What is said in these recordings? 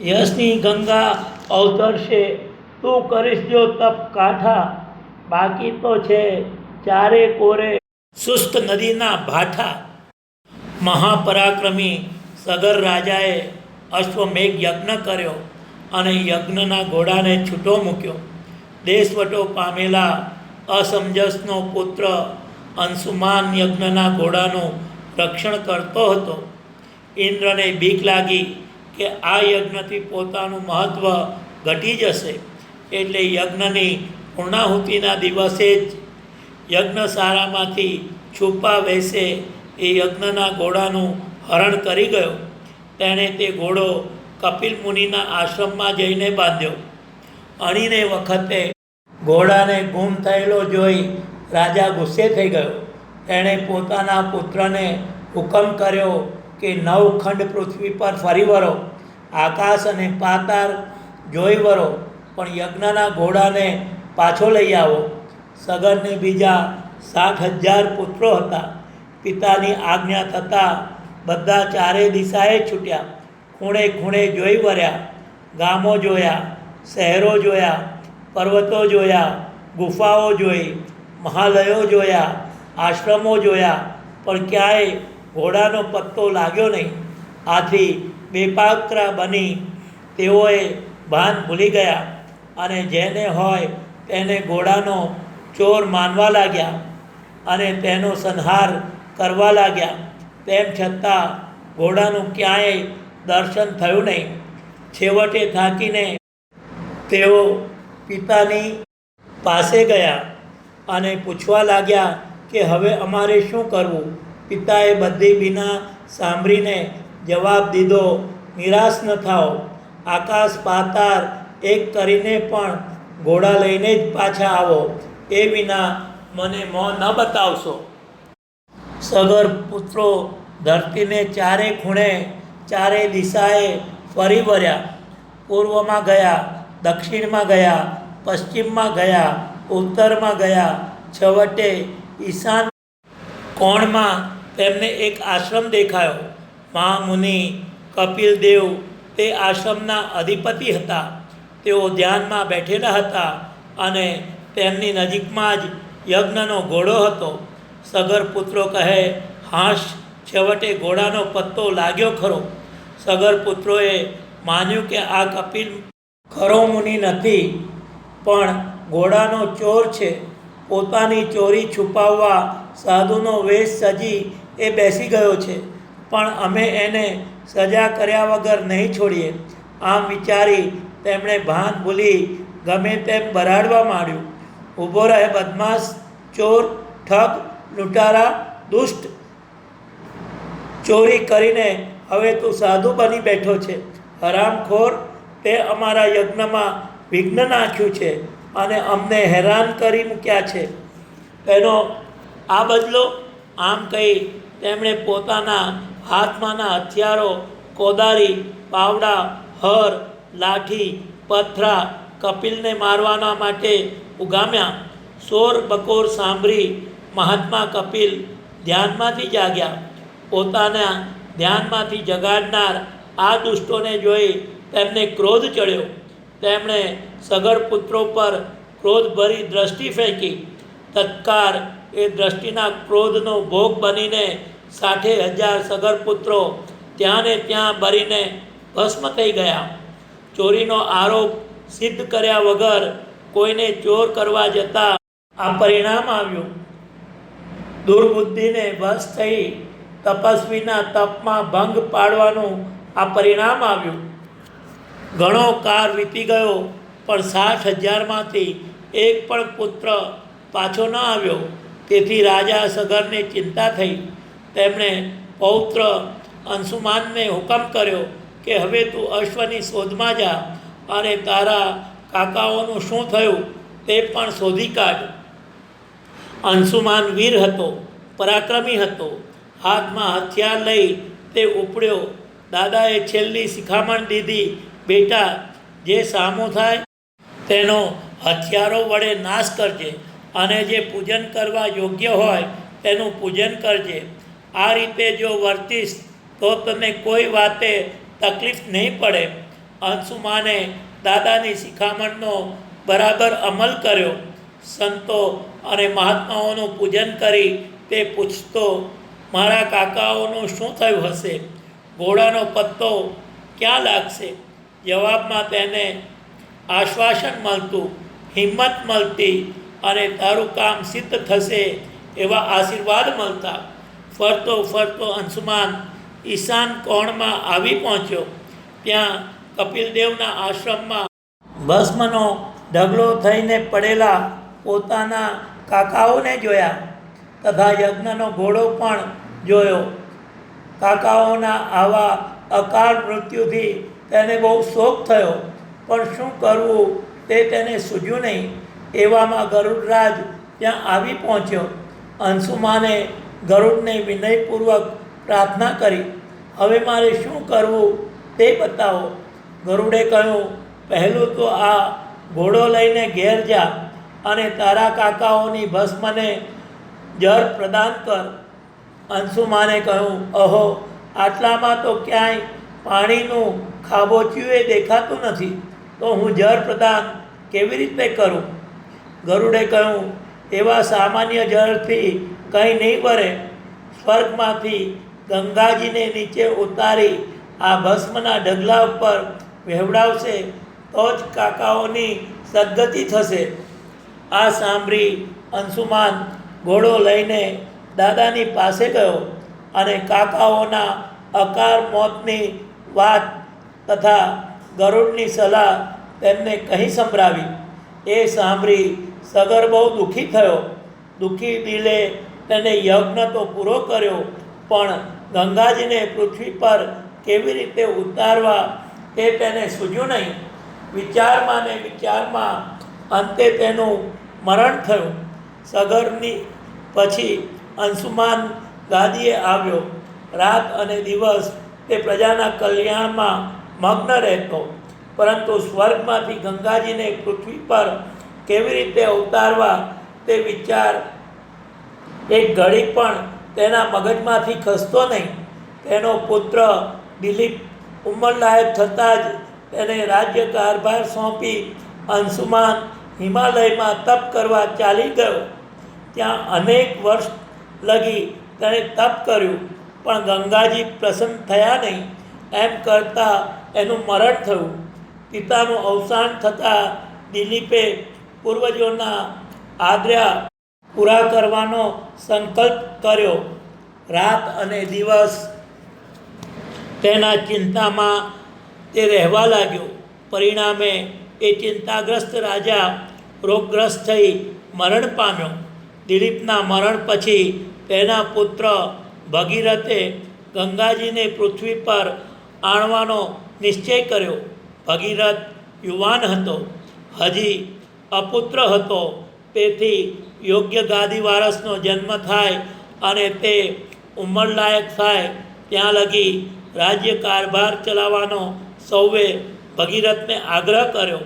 યશની ગંગા અવતરશે. તું કરીશ જો તપ કાઠા. બાકી તો છે ચારે કોરે. સુસ્ત નદીના ભાઠા. મહાપરાક્રમી સગર રાજાએ અશ્વમેઘ યજ્ઞ કર્યો અને યજ્ઞના ઘોડાને છૂટો મૂક્યો. દેશવટો પામેલા અસમજસનો પુત્ર અંશુમાન યજ્ઞના ઘોડાનું રક્ષણ કરતો હતો. ઇન્દ્રને બીક લાગી કે આ યજ્ઞથી પોતાનું મહત્ત્વ ઘટી જશે. એટલે યજ્ઞની પૂર્ણાહુતિના દિવસે જ યજ્ઞશાળામાંથી છુપા વેસે એ યજ્ઞના ઘોડાનું હરણ કરી ગયો. તેણે તે ઘોડો કપિલ મુનિના આશ્રમમાં જઈને બાંધ્યો. અણીને વખતે ઘોડાને ગુમ થયેલો જોઈ રાજા ગુસ્સે થઈ ગયો. તેણે પોતાના પુત્રને હુકમ કર્યો કે નવ ખંડ પૃથ્વી પર ફરી વરો આકાશ અને પાતાળ જોઈ વરો પણ યજ્ઞના ઘોડાને પાછો લઈ આવો. સગરને બીજા સાઠ હજાર પુત્રો હતા. પિતાની આજ્ઞા થતાં બધા ચારે દિશાએ છૂટ્યા. ખૂણે ખૂણે જોઈ વર્યા ગામો જોયા, શહેરો જોયા, પર્વતો જોયા, ગુફાઓ જોઈ, મહાલયો જોયા, આશ્રમો જોયા, પણ ક્યાંય ઘોડાનો પત્તો લાગ્યો નહીં. આથી બેપાત્રા બની તેઓએ ભાન ભૂલી ગયા અને જેને હોય તેને ઘોડાનો ચોર માનવા લાગ્યા અને તેનો સંહાર કરવા લાગ્યા. તેમ છતાં ઘોડાનું ક્યાંય દર્શન થયું નહીં. છેવટે થાકીને તેઓ પિતાની પાસે ગયા અને પૂછવા લાગ્યા કે હવે અમારે શું કરવું? પિતાએ બધી બીના સાંભળીને જવાબ દીધો, નિરાશ ન થાઓ. આકાશ પાતાર એક કરીને પણ ઘોડા લઈને જ પાછા આવો. એ વિના મને મોં ન બતાવશો. સગર પુત્રો ધરતીને ચારે ખૂણે, ચારે દિશાએ ફરી વળ્યા. પૂર્વમાં ગયા, દક્ષિણમાં ગયા, પશ્ચિમમાં ગયા, ઉત્તરમાં ગયા. છવટે ઈશાન કોણમાં તેમને એક આશ્રમ દેખાયો. મહામુનિ કપિલદેવ તે આશ્રમના અધિપતિ હતા. તેઓ ધ્યાનમાં બેઠેલા હતા અને તેમની નજીકમાં જ યજ્ઞનો ઘોડો હતો. સગર પુત્રો કહે, હાશ, છેવટે ઘોડાનો પત્તો લાગ્યો ખરો. સગર પુત્રોએ માન્યું કે આ કપિલ ખરો મુનિ નથી, પણ ઘોડાનો ચોર છે. પોતાની ચોરી છુપાવવા સાધુનો વેશ સજી એ બેસી ગયો છે. પણ અમે એને સજા કર્યા વગર નહીં છોડીએ. આમ વિચારી તેમણે ભાન ભૂલી ગમે તેમ બરાડવા માંડ્યું. ઊભો રહે બદમાશ, ચોર, ઠગ, લૂંટારા, દુષ્ટ. ચોરી કરીને હવે તું સાધુ બની બેઠો છે. હરામખોર, તે અમારા યજ્ઞમાં વિઘ્ન નાખ્યું છે અને અમને હેરાન કરી મૂક્યા છે. તેનો આ બદલો આમ કહી તેમણે પોતાના હાથમાંના હથિયારો કોદારી પાવડા હર, લાઠી, પથરા, કપિલને મારવાના માટે ઉગામ્યા. સોર બકોર સાંભળી મહાત્મા કપિલ ધ્યાનમાંથી જાગ્યા. પોતાના ધ્યાનમાંથી જગાડનાર આ દુષ્ટોને જોઈ તેમને ક્રોધ ચડ્યો. તેમણે સગર પુત્રો પર ક્રોધભરી દ્રષ્ટિ ફેંકી. તત્કાર એ દ્રષ્ટિના ક્રોધનો ભોગ બનીને સાઠે હજાર સગર પુત્રો ત્યાં ને ત્યાં બરીને ભસ્મ થઈ ગયા. ચોરીનો આરોપ સિદ્ધ કર્યા વગર કોઈને ચોર કરવા જતાં આ પરિણામ આવ્યું. દુર્બુદ્ધિને વશ થઈ તપસ્વીના તપમાં ભંગ પાડવાનું આ પરિણામ આવ્યું. ઘણો કાળ વીતી ગયો, પણ સાઠ હજારમાંથી એક પણ પુત્ર પાછો ન આવ્યો. તેથી રાજા સગરને ચિંતા થઈ. તેમણે પૌત્ર અંશુમાનને હુકમ કર્યો કે હવે તું અશ્વની શોધમાં જા અને તારા કાકાઓનું શું થયું તે પણ શોધી કાઢ. અંશુમાન વીર હતો, પરાક્રમી હતો, હાથમાં હથિયાર લઈ તે ઉપડ્યો. દાદાએ છેલ્લી શિખામણ દીધી, બેટા, જે સામો થાય તેનો હથિયારો વડે નાશ કરજે. અને જે પૂજન કરવા યોગ્ય હોય, તેનું પૂજન કરજે. આ રીતે જો વર્તીશ, તો તને કોઈ વાતે તકલીફ નહીં પડે. અંશુમાને દાદાની શિખામણનો બરાબર અમલ કર્યો. સંતો અને મહાત્માઓનું પૂજન કરી તે પૂછતો, મારા કાકાઓનું શું થયું હશે? ઘોડાનો પત્તો ક્યાં લાગશે? જવાબમાં તેને, આશ્વાસન મળતું, હિંમત મળતી અને તારું કામ સિદ્ધ થશે એવા આશીર્વાદ મળતા. ફરતો ફરતો અંશુમાન ઈશાન કોણમાં આવી પહોંચ્યો. ત્યાં કપિલદેવના આશ્રમમાં ભસ્મનો ઢગલો થઈને પડેલા પોતાના કાકાઓને જોયા તથા યજ્ઞનો ઘોડો પણ જોયો. કાકાઓના આવા અકાળ મૃત્યુથી તેને બહુ શોક થયો. પણ શું કરવું તે તેને સૂજ્યું નહીં. એવામાં ગરુડરાજ ત્યાં આવી પહોંચ્યો. અંશુમાને ગરુડને વિનયપૂર્વક પ્રાર્થના કરી, હવે મારે શું કરવું તે બતાવો. ગરુડે કહ્યું, પહેલું તો આ ઘોડો લઈને ઘેર જા અને તારા કાકાઓની ભસ્મને જળ પ્રદાન કર. અંશુમાને કહ્યું, અહો, આટલામાં તો ક્યાંય પાણીનું ખાબોચિયું દેખાતું નથી. તો હું જળ પ્રદાન કેવી રીતે કરું? ગરુડે કહ્યું, એવા સામાન્ય જળથી કંઈ નહીં ભરે સ્વર્ગમાંથી ગંગાજીને નીચે ઉતારી આ ભસ્મના ઢગલા ઉપર વહેવડાવશે તો જ કાકાઓની સદગતિ થશે. આ સાંભળી અંશુમાન ઘોડો લઈને દાદાની પાસે ગયો અને કાકાઓના અકાર મોતની વાત તથા ગરુડની સલાહ તેમને કહી સંભળાવી. એ સાંભળી સગર બહુ દુઃખી થયો. દુઃખી દિલે તેને યજ્ઞ તો પૂરો કર્યો, પણ ગંગાજીને પૃથ્વી પર કેવી રીતે ઉતારવા તે તેને સૂજ્યું નહીં. વિચારમાં ને વિચારમાં અંતે તેનું મરણ થયું. સગરની પછી અંશુમાન ગાદીએ આવ્યો. રાત અને દિવસ તે પ્રજાના કલ્યાણમાં મગ્ન રહેતો. પરંતુ સ્વર્ગમાંથી ગંગાજીને પૃથ્વી પર કેવી રીતે ઉતારવા તે વિચાર એક ઘડી પણ તેના મગજમાંથી ખસતો નહીં. તેનો પુત્ર દિલીપ ઉંમરલાયક થતાં જ તેને રાજ્ય કારભાર સોંપી અંશુમાન હિમાલયમાં તપ કરવા ચાલી ગયો. ત્યાં અનેક વર્ષ લગી તેણે તપ કર્યું, પણ ગંગાજી પ્રસન્ન થયા નહીં. એમ કરતાં એનું મરણ થયું. પિતાનું અવસાન થતાં દિલીપે પૂર્વજોના આગ્રહ પૂરા કરવાનો સંકલ્પ કર્યો. રાત અને દિવસ તેના ચિંતામાં તે રહેવા લાગ્યો. પરિણામે એ ચિંતાગ્રસ્ત રાજા રોગગ્રસ્ત થઈ મરણ પામ્યો. દિલીપના મરણ પછી તેના પુત્ર ભગીરથે ગંગાજીને પૃથ્વી પર આણવાનો નિશ્ચય કર્યો. ભગીરથ યુવાન હતો. હજી અપુત્ર હતો. તેથી યોગ્ય ગાદી વારસનો જન્મ થાય અને તે ઉંમરલાયક થાય, ત્યાં લગી રાજ્ય કારભાર ચલાવવાનો સૌએ ભગીરથને આગ્રહ કર્યો.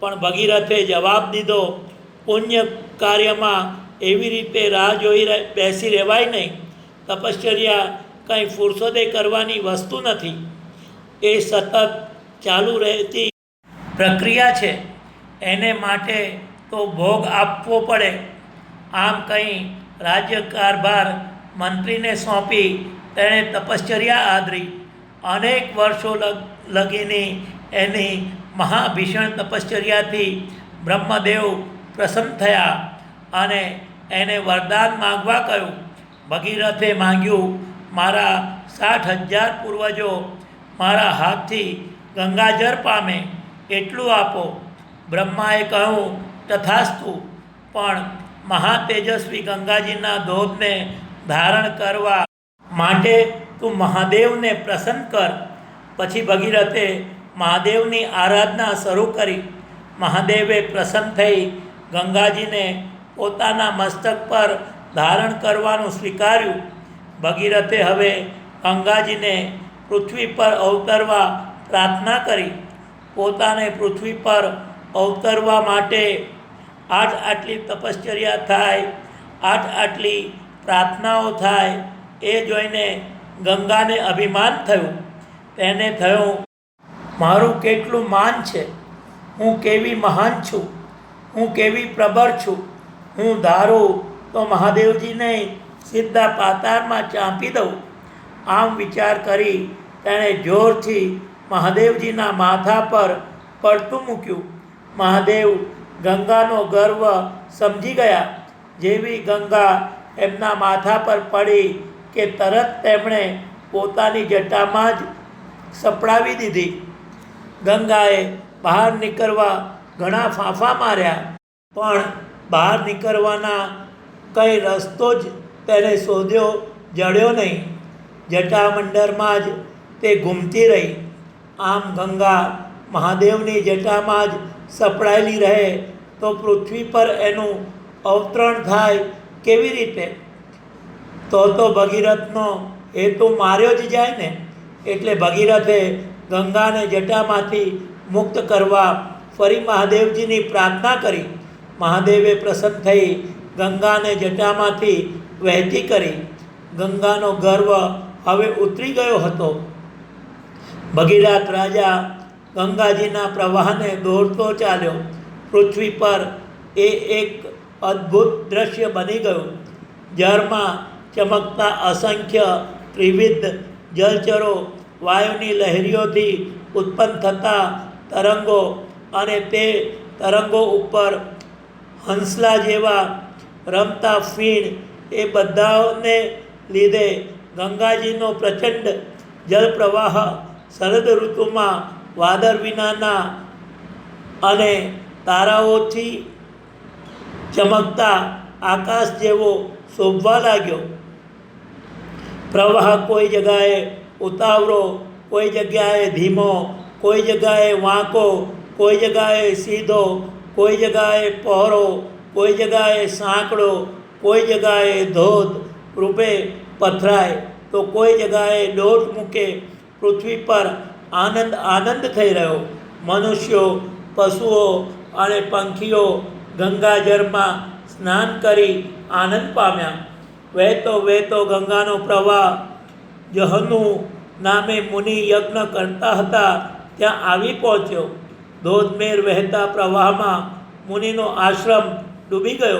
પણ ભગીરથે જવાબ દીધો, પુણ્ય કાર્યમાં એવી રીતે રાહ જોઈ બેસી રહેવાય નહીં. તપશ્ચર્યા કંઈ ફુરસદે કરવાની વસ્તુ નથી. એ સતત ચાલુ રહેતી પ્રક્રિયા છે. એને માટે તો ભોગ આપવો પડે. આમ કંઈ રાજ્ય કારભાર મંત્રીને સોંપી તેણે તપશ્ચર્યા આદરી. અનેક વર્ષો લગ, લગીની એની મહાભીષણ તપશ્ચર્યાથી બ્રહ્મદેવ પ્રસન્ન થયા અને એને વરદાન માગવા કહ્યું, ભગીરથે માંગ્યું, મારા સાઠ હજાર પૂર્વજો મારા હાથથી ગંગાજળ પામે, એટલું આપો. બ્રહ્માએ કહ્યું, તથાસ્તુ. પણ મહાતેજસ્વી ગંગાજીના ધોધને ધારણ કરવા માટે તું મહાદેવને પ્રસન્ન કર. પછી ભગીરથે મહાદેવની આરાધના શરૂ કરી. મહાદેવે પ્રસન્ન થઈ ગંગાજીને પોતાના મસ્તક પર ધારણ કરવાનું સ્વીકાર્યું. ભગીરથે હવે ગંગાજીને પૃથ્વી પર અવતરવા પ્રાર્થના કરી. પોતાને પૃથ્વી પર અવતરવા માટે આઠ આટલી તપશ્ચર્યા થાય આઠ આટલી પ્રાર્થનાઓ થાય, એ જોઈને ગંગાને અભિમાન થયું. તેને થયું, મારું કેટલું માન છે? હું કેવી મહાન છું? હું કેવી પ્રબળ છું? હું ધારું તો મહાદેવજીને સીધા પાતાળમાં ચાંપી દઉં. આમ વિચાર કરી તેણે જોરથી મહાદેવજીના માથા પર પડતું મૂક્યું. મહાદેવ ગંગાનો ગર્વ સમજી ગયા. જેવી ગંગા એમના માથા પર પડી કે તરત તેમણે પોતાની જટામાં જ સપડાવી દીધી. ગંગાએ બહાર નીકળવા ઘણા ફાંફા માર્યા, પણ બહાર નીકળવાના કંઈ રસ્તો જ તેને શોધ્યો જડ્યો નહીં. જટામંડળમાં જ તે ઘૂમતી રહી. આમ ગંગા મહાદેવની જટામાં જ સપડાયેલી રહે, તો પૃથ્વી પર એનું અવતરણ થાય કેવી રીતે? તો તો ભગીરથનો હેતુ માર્યો જ જાય ને, એટલે ભગીરથે ગંગાને જટામાંથી મુક્ત કરવા ફરી મહાદેવજીની પ્રાર્થના કરી. મહાદેવે પ્રસન્ન થઈ ગંગાને જટામાંથી વહેતી કરી. ગંગાનો ગર્વ હવે ઉતરી ગયો હતો. ભગીરથ રાજા ગંગાજીના પ્રવાહને દોરતો ચાલ્યો. પૃથ્વી પર એ એક અદ્ભુત દ્રશ્ય બની ગયું. જળમાં ચમકતા અસંખ્ય ત્રિવિધ જલચરો, વાયુની લહેરીઓથી ઉત્પન્ન થતા તરંગો અને તે તરંગો ઉપર હંસલા જેવા રમતા ફીણ એ બધાને લીધે ગંગાજીનો પ્રચંડ જલપ્રવાહ શરદ ઋતુમાં વાદળ વિનાના અને તારાઓથી ચમકતા આકાશ જેવો શોભવા લાગ્યો. પ્રવાહ કોઈ જગાએ ઉતાવળો, કોઈ જગ્યાએ ધીમો, કોઈ જગ્યાએ વાંકો, કોઈ જગ્યાએ સીધો, કોઈ જગ્યાએ પહોળો, કોઈ જગ્યાએ સાંકડો, કોઈ જગ્યાએ ધોધ રૂપે પથરાય, તો કોઈ જગ્યાએ દોટ મૂકે પૃથ્વી પર આનંદ આનંદ થઈ રહ્યો. મનુષ્યો, પશુઓ અને પંખીઓ ગંગાજળમાં સ્નાન કરી આનંદ પામ્યા. વહેતો વહેતો ગંગાનો પ્રવાહ જહનુ નામે મુનિ યજ્ઞ કરતા હતા, ત્યાં આવી પહોંચ્યો. ધોધમેર વહેતા પ્રવાહમાં મુનિનો આશ્રમ ડૂબી ગયો.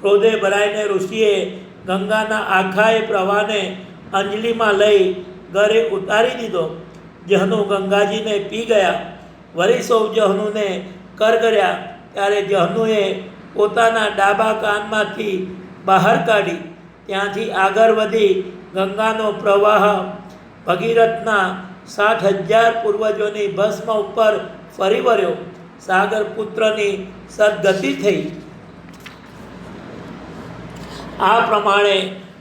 ક્રોધે ભરાઈને ઋષિએ ગંગાના આખાએ પ્રવાહને અંજલિમાં લઈ ઘરે ઉતારી દીધો. જહનુ ગંગાજીને પી ગયા. વળી સૌ જહનુને કરગર્યા ત્યારે જહનુએ પોતાના ડાબા કાનમાંથી બહાર કાઢી. ત્યાંથી આગળ વધી ગંગાનો પ્રવાહ ભગીરથના સાઠ હજાર પૂર્વજોની ભસ્મ ઉપર ફરી વળ્યો. સાગર પુત્રની સદગતિ થઈ. આ પ્રમાણે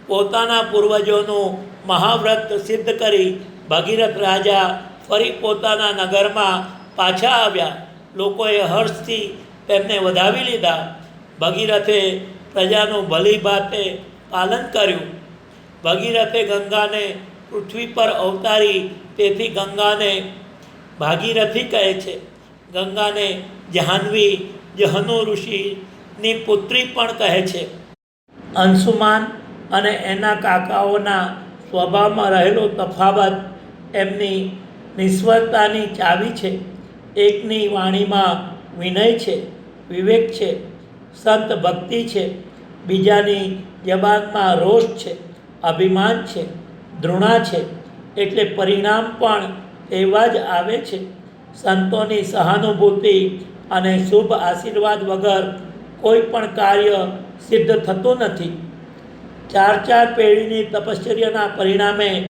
પોતાના પૂર્વજોનું મહાવ્રત સિદ્ધ કરી ભગીરથ રાજા ફરી પોતાના નગરમાં પાછા આવ્યા. લોકોએ હર્ષથી તેમને વધાવી લીધા. ભગીરથે પ્રજાનું ભલી ભાતે પાલન કર્યું. ભગીરથે ગંગાને પૃથ્વી પર અવતારી, તેથી ગંગાને ભાગીરથી કહે છે, ગંગાને જહાનવી જહનુ ઋષિની પુત્રી પણ કહે છે. અંશુમાન અને એના કાકાઓના સ્વભાવમાં રહેલો તફાવત એમની નિસ્વરતાની ચાવી છે. એકની વાણીમાં વિનય છે, વિવેક છે, સંત ભક્તિ છે. બીજાની જબાનમાં રોષ છે, અભિમાન છે, ધૃણા છે. એટલે પરિણામ પણ એવા જ આવે છે. સંતોની સહાનુભૂતિ અને શુભ આશીર્વાદ વગર કોઈ પણ કાર્ય સિદ્ધ થતું નથી. ચાર ચાર પેઢીની તપશ્ચર્યાના પરિણામે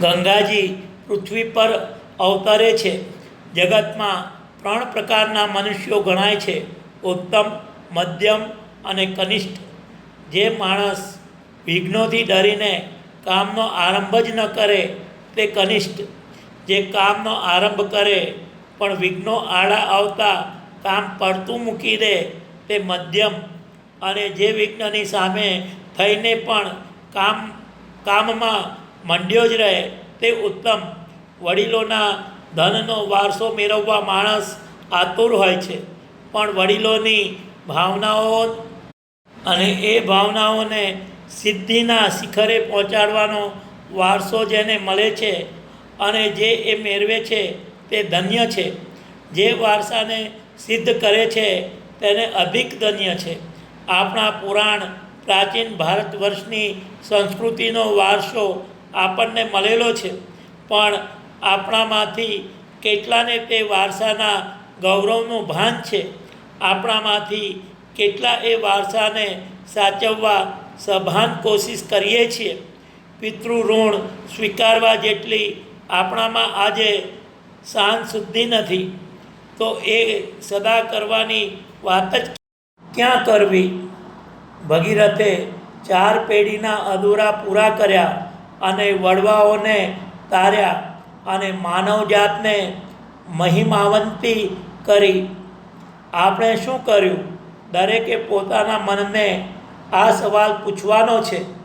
ગંગાજી પૃથ્વી પર અવતરે છે. જગતમાં ત્રણ પ્રકારના મનુષ્યો ગણાય છે. ઉત્તમ, મધ્યમ અને કનિષ્ઠ. જે માણસ વિઘ્નોથી ડરીને કામનો આરંભ જ ન કરે તે કનિષ્ઠ. જે કામનો આરંભ કરે પણ વિઘ્નો આડા આવતા કામ પડતું મૂકી દે તે મધ્યમ. અને જે વિઘ્નની સામે થઈને પણ કામ, કામમાં મંડ્યો જ રહે તે ઉત્તમ. વડીલોના ધનનો વારસો મેળવવા માણસ આતુર હોય છે. પણ વડીલોની ભાવનાઓ અને એ ભાવનાઓને સિદ્ધિના શિખરે પહોંચાડવાનો વારસો જેને મળે છે અને જે એ મેળવે છે તે ધન્ય છે. જે વારસાને સિદ્ધ કરે છે તેને અધિક ધન્ય છે. આપણા પુરાણ પ્રાચીન ભારત વર્ષની સંસ્કૃતિનો વારસો આપણને મળેલો છે. પણ આપણામાંથી કેટલાને તે વારસાના ગૌરવનું ભાન છે. આપણામાંથી કેટલા એ વારસાને સાચવવા સભાન કોશિશ કરીએ છીએ. પિતૃ સ્વીકારવા જેટલી આપણામાં આજે સાન શુદ્ધિ નથી. તો એ સદા કરવાની વાત જ ક્યાં કરવી? ભગીરથે ચાર પેઢીના અધૂરા પૂરા કર્યા. અને વડવાઓને તાર્યા અને માનવજાતને મહિમાવંતી કરી. આપણે શું કર્યું? દરેકે પોતાના મનને આ સવાલ પૂછવાનો છે.